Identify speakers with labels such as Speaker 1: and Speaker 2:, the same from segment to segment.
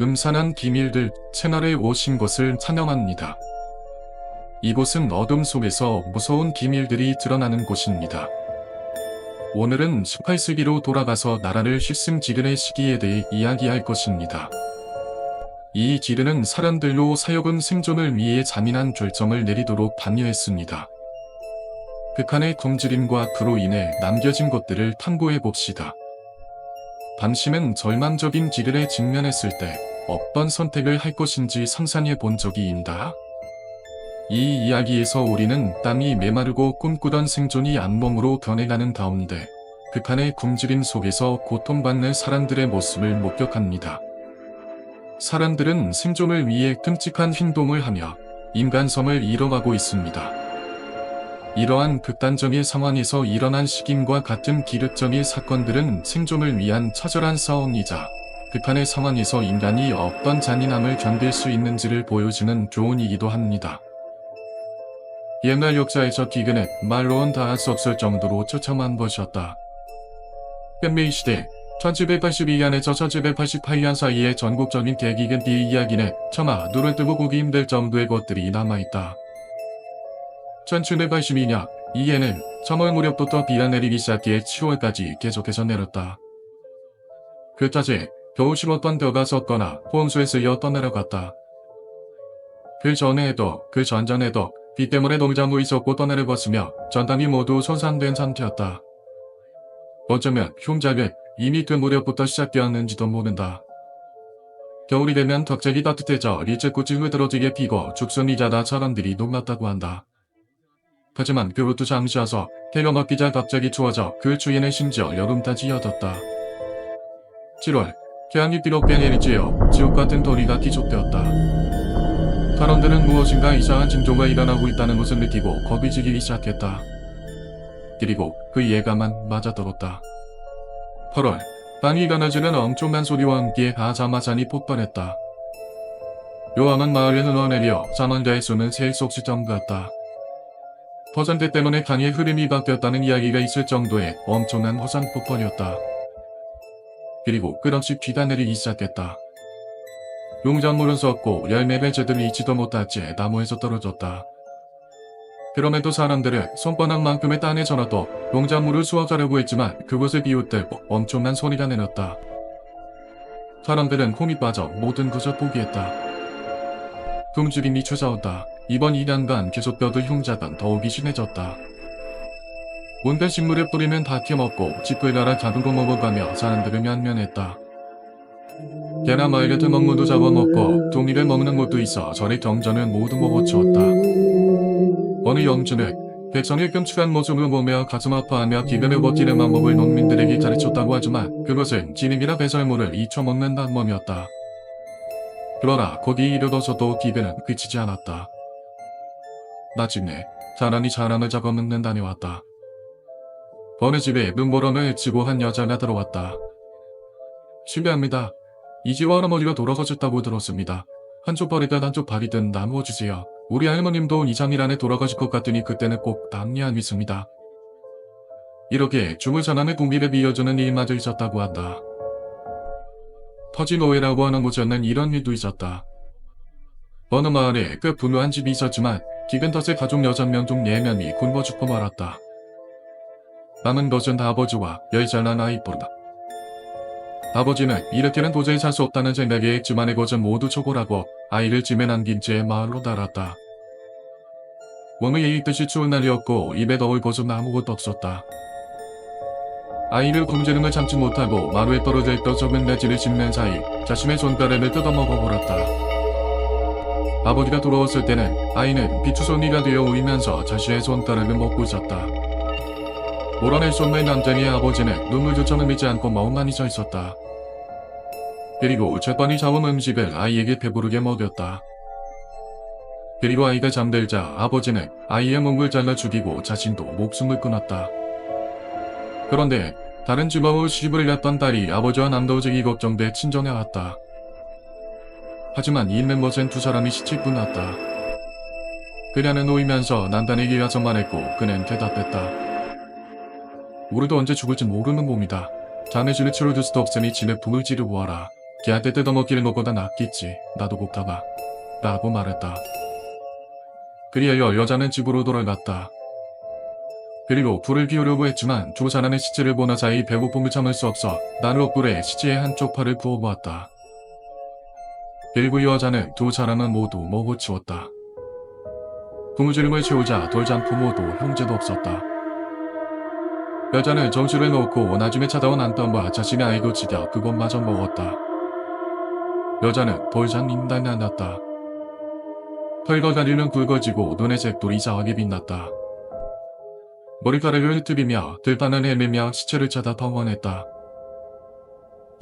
Speaker 1: 음산한 비밀들 채널에 오신 것을 찬영합니다. 이곳은 어둠 속에서 무서운 비밀들이 드러나는 곳입니다. 오늘은 18세기로 돌아가서 나라를 실승지근의 시기에 대해 이야기할 것입니다. 이 지르는 사람들로 사역은 생존을 위해 잔인한 결정을 내리도록 반려했습니다. 극한의 굶주림과 그로 인해 남겨진 것들을 탐구해 봅시다. 당신은 절망적인 길에 직면했을 때 어떤 선택을 할 것인지 상상해 본 적이 있다. 이 이야기에서 우리는 땅이 메마르고 꿈꾸던 생존이 악몽으로 변해가는 가운데 극한의 굶주림 속에서 고통받는 사람들의 모습을 목격합니다. 사람들은 생존을 위해 끔찍한 행동을 하며 인간성을 잃어가고 있습니다. 이러한 극단적인 상황에서 일어난 식인과 같은 기력적인 사건들은 생존을 위한 처절한 싸움이자 극한의 상황에서 인간이 어떤 잔인함을 견딜 수 있는지를 보여주는 교훈이기도 합니다. 옛날 역사에서 기근은 말로는 다할 수 없을 정도로 처참한 것이었다. 현미 시대 1782년에서 1788년 사이의 전국적인 대기근 뒤 이야기는 차마 눈을 뜨고 보기 힘들 정도의 것들이 남아있다. 1782년 이해는 3월 무렵부터 비가 내리기 시작해 10월까지 계속해서 내렸다. 그 탓에 겨우 심었던 벼가 섰거나 홍수에 쓸려 떠내려갔다. 그 전에도 그 전전에도 비 때문에 농작물이 있었고 떠내려갔으며 전담이 모두 손상된 상태였다. 어쩌면 흉작은 이미 그 무렵부터 시작되었는지도 모른다. 겨울이 되면 갑자기 따뜻해져 리체꽃이 흐드러지게 피고 죽순이 자라 사람들이 녹았다고 한다. 하지만 그것도 잠시 와서 해가 먹기자 갑자기 추워져 그 추위는 심지어 여름까지 이어졌다. 7월, 태양이 비록 내리쬐어 지옥 같은 도리가 기속되었다. 사람들은 무엇인가 이상한 징조가 일어나고 있다는 것을 느끼고 겁이 지기 시작했다. 그리고 그 예감만 맞아들었다. 8월, 땅이 일어나지는 엄청난 소리와 함께 가자마자니 폭발했다. 요함은 마을에 흘러내려 사망자의 수는 셀속시 점갔다. 허전대 때문에 강의 흐름이 바뀌었다는 이야기가 있을 정도의 엄청난 화산 폭발이었다. 그리고 끝없이 비가 내리기 시작했다. 용작물은 썩고 열매를 제대로 익지도 채 나무에서 떨어졌다. 그럼에도 사람들은 손바닥 만큼의 땅에 전어도 농작물을 수확하려고 했지만 그것을 비웃들고 엄청난 소리가 내렸다. 사람들은 홈이 빠져 모든 것을 포기했다. 굶주림이 찾아온다. 이번 2년간 계속되던 흉작은 더욱이 심해졌다. 온갖 식물을 뿌리면 다 캐먹고 집을 갈아 가두고 먹어가며 사람들을 면면했다. 개나 같은 먹물도 잡아먹고 동이를 먹는 것도 있어 저리 경전을 모두 먹어치웠다. 어느 영주는 백성의 끔찍한 모습을 보며 가슴 아파하며 기근을 버티는 방법을 농민들에게 가르쳤다고 하지만 그것은 진입이나 배설물을 잊혀먹는 단범이었다. 그러나 거기 이르러서도 기근은 그치지 않았다. 마침내 사람이 사람을 잡아먹는다니 왔다. 어느 집에 눈보람을 치고 한 여자가 들어왔다. 실례합니다. 이집 할아버지가 돌아가셨다고 들었습니다. 한쪽 발이든 한쪽 발이든 나누어 주세요. 우리 할머님도 2, 3일 안에 돌아가실 것 같으니 그때는 꼭 남리안 믿습니다. 이렇게 죽을 사람의 궁비를 비워주는 일마저 있었다고 한다. 터지노회라고 하는 곳에는 이런 일도 있었다. 어느 마을에 꽤 분노한 집이 있었지만 기근 탓에 가족 6명 중 4명이 굶어 죽고 말았다. 남은 것은 아버지와 열살난 아이뿐이다. 아버지는 이렇게는 도저히 살 수 없다는 생각에 집안의 것은 모두 초골하고 아이를 집에 남긴 채 마을로 달았다. 몸을 예익듯이 추운 날이었고 입에 넣을 것은 아무것도 없었다. 아이를 굶주는 걸 참지 못하고 마루에 떨어져 있던 썩은 매지를 씹는 사이 자신의 손가락을 뜯어먹어 버렸다. 아버지가 돌아왔을 때는 아이는 비추손이가 되어 울면서 자신의 손가락을 먹고 있었다. 몰아낼 수 없는 남자의 아버지는 눈물조차는 믿지 않고 멍하니 서 있었다. 그리고 재빨리 사온 음식을 아이에게 배부르게 먹였다. 그리고 아이가 잠들자 아버지는 아이의 목을 잘라 죽이고 자신도 목숨을 끊었다. 그런데 다른 집하고 시집을 갔던 딸이 아버지와 남도직이 걱정돼 친정에 왔다. 하지만 있는 것은 두 사람이 시칠뿐 났다. 그녀는 놓이면서 난단에게 가서 말했고 그는 대답했다. 우리도 언제 죽을지 모르는 몸이다. 자네 집에 치료줄 수도 없으니 집에 불을 지르고 와라. 걔한테 뜯어먹기를 너보다 낫겠지. 나도 곱다가. 라고 말했다. 그리하여 여자는 집으로 돌아갔다. 그리고 불을 피우려고 했지만 두 사람의 시체를 보나 사이 배고픔을 참을 수 없어 난로불에 시체의 한쪽 팔을 구워보았다. 그리고 여자는 두 사람은 모두 먹어 치웠다. 고무줄을 채우자 돌잔 부모도 형제도 없었다. 여자는 정수를 넣고 나중에 찾아온 안땀과 자신의 아이도 지겨 그것마저 먹었다. 여자는 돌잔 인단이 났다. 털과 다리는 굵어지고 눈의 색도 이상하게 빛났다. 머리카락을 흩뜨리며 들판을 헤매며 시체를 찾아 방황했다.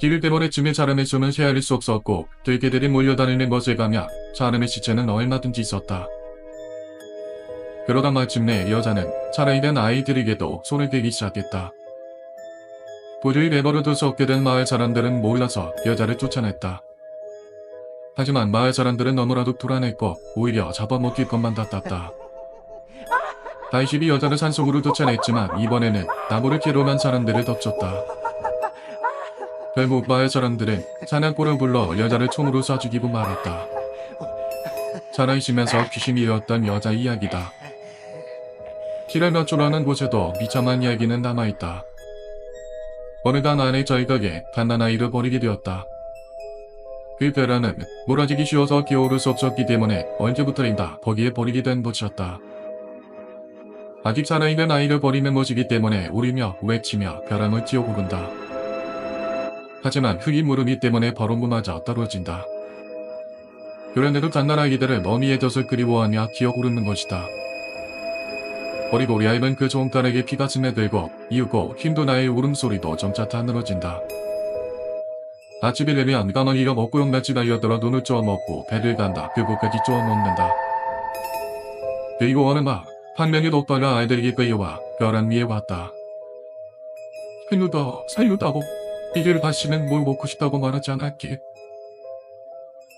Speaker 1: 길 때문에쯤에 사람의 숨을 헤아릴 수 없었고 들개들이 몰려다니는 것을 가며 사람의 시체는 얼마든지 있었다. 그러다 마침내 여자는 살아있는 아이들에게도 손을 대기 시작했다. 불을 내버려둬서 얻게 된 마을 사람들은 몰라서 여자를 쫓아냈다. 하지만 마을 사람들은 너무나도 불안했고 오히려 잡아먹힐 것만 같았다. 다이십이 여자를 산속으로 쫓아냈지만 이번에는 나무를 캐로만 사람들을 덮쳤다. 결국 마을 사람들은 사냥꾼을 불러 여자를 총으로 쏴 죽이고 말았다. 살아있으면서 귀신이 되었던 여자 이야기다. 길을 몇 줄하는 곳에도 비참한 이야기는 남아있다. 어느 날 안에 저희 가게 갓난아이를 버리게 되었다. 그 배라는 몰아지기 쉬워서 기어오를 수 없었기 때문에 언제부터인가 거기에 버리게 된 것이었다. 아직 살아있는 아이를 버리는 것이기 때문에 울으며 외치며 벼랑을 찌어 오른다. 하지만 흙이 무르기 때문에 버름무마저 떨어진다. 그런데도 갓난아이들을 머미의 젖을 그리워하며 기어 오르는 것이다. 어리고 얇은 그 종딸에게 피가 스며들고 이윽고 힘도 나의 울음소리도 점차 늘어진다. 아침이 되면 까마귀가 먹고 용같이 달려들어 눈을 쪼아먹고 배를 간다. 그곳까지 쪼아먹는다. 그리고 어느 날 한 명의 독바가 아이들에게 끌려와 벼랑 위에 왔다. 살려다 살려다고 이를 다시는 뭘 먹고 싶다고 말하지 않았기.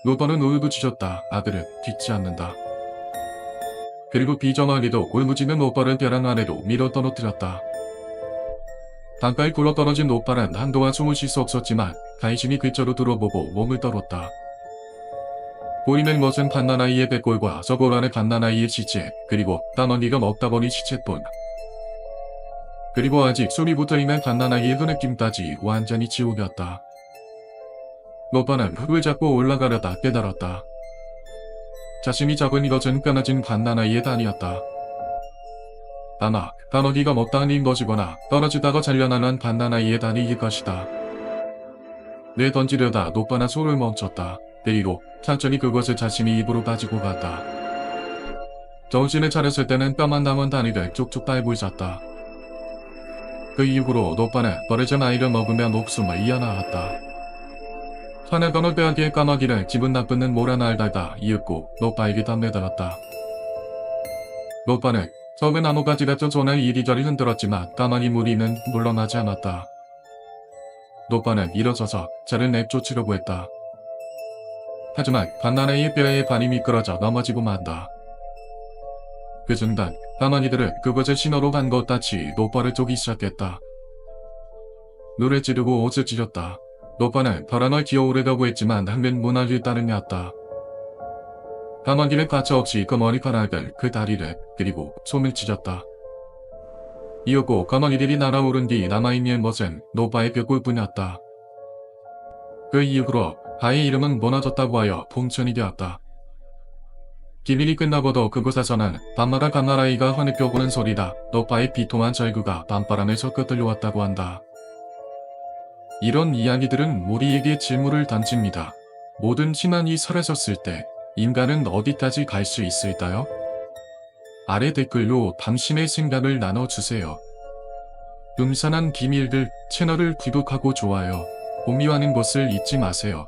Speaker 1: 노바는 우유도 지졌다. 아들은 듣지 않는다. 그리고 비정하게도 골무지는 오빠를 벼랑 아래로 밀어 떨어뜨렸다. 단가에 굴러 떨어진 오빠는 한동안 숨을 쉴 수 없었지만 간신히 근처로 들어보고 몸을 떨었다. 보이는 것은 갓난아이의 배골과 서골 안의 갓난아이의 시체 그리고 까마귀가 먹다 보니 시체뿐. 그리고 아직 숨이 붙어있는 갓난아이의 흐느낌까지 완전히 지우겼다. 오빠는 흙을 잡고 올라가려다 깨달았다. 자신이 잡은 이것은 끊어진 갓난아이의 단이었다. 아마 까마귀가 먹다 흘린 것이거나 떨어지다가 잘려나는 갓난아이의 단이 일 것이다. 내 던지려다 노빠나 손을 멈췄다. 그리고 천천히 그것을 자신이 입으로 가지고 갔다. 정신을 차렸을 때는 뼈만 남은 다리를 쭉쭉 빨고 있었다. 그 이후로 노빠는 버려진 아이를 먹으며 목숨을 이어나갔다. 산에 건을 빼앗긴 까마귀를 기분 나쁘는 모란알 달다 이윽고 노빠에게 담내들었다. 노빠는 처음에 나무가지 같은 손을 이리저리 흔들었지만 까마귀 무리는 물러나지 않았다. 노빠는 일어서서 자를 내쫓으려고 했다. 하지만 갓난아이의 뼈에 발이 미끄러져 넘어지고 만다. 그 순간 까마귀들은 그것을 신호로 간것 같이 노빠를 쪼기 시작했다. 눈을 찌르고 옷을 찢었다. 노빠는 벼랑을 기어오르려고 했지만 한면 문화를 따르냐았다. 까마귀는 가차없이 그 머리카락을 그 다리를 그리고 손을 찢었다. 이었고 까마귀들이 날아오른 뒤 남아있는 것은 노빠의 벽골뿐이었다. 그 이후로 아이의 이름은 모나졌다고 하여 봉천이 되었다. 기밀이 끝나고도 그곳에서는 밤마다 갓나라이가 흐느껴 보는 소리다. 노빠의 비통한 절규가 밤바람에서 끄들려왔다고 한다. 이런 이야기들은 우리에게 질문을 던집니다. 모든 신앙이 사라졌을 때 인간은 어디까지 갈 수 있을까요? 아래 댓글로 당신의 생각을 나눠주세요. 음산한 비밀들 채널을 구독하고 좋아요. 공유하는 것을 잊지 마세요.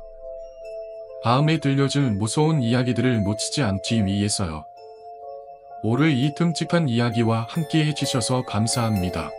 Speaker 1: 다음에 들려줄 무서운 이야기들을 놓치지 않기 위해서요. 오늘 이 끔찍한 이야기와 함께 해주셔서 감사합니다.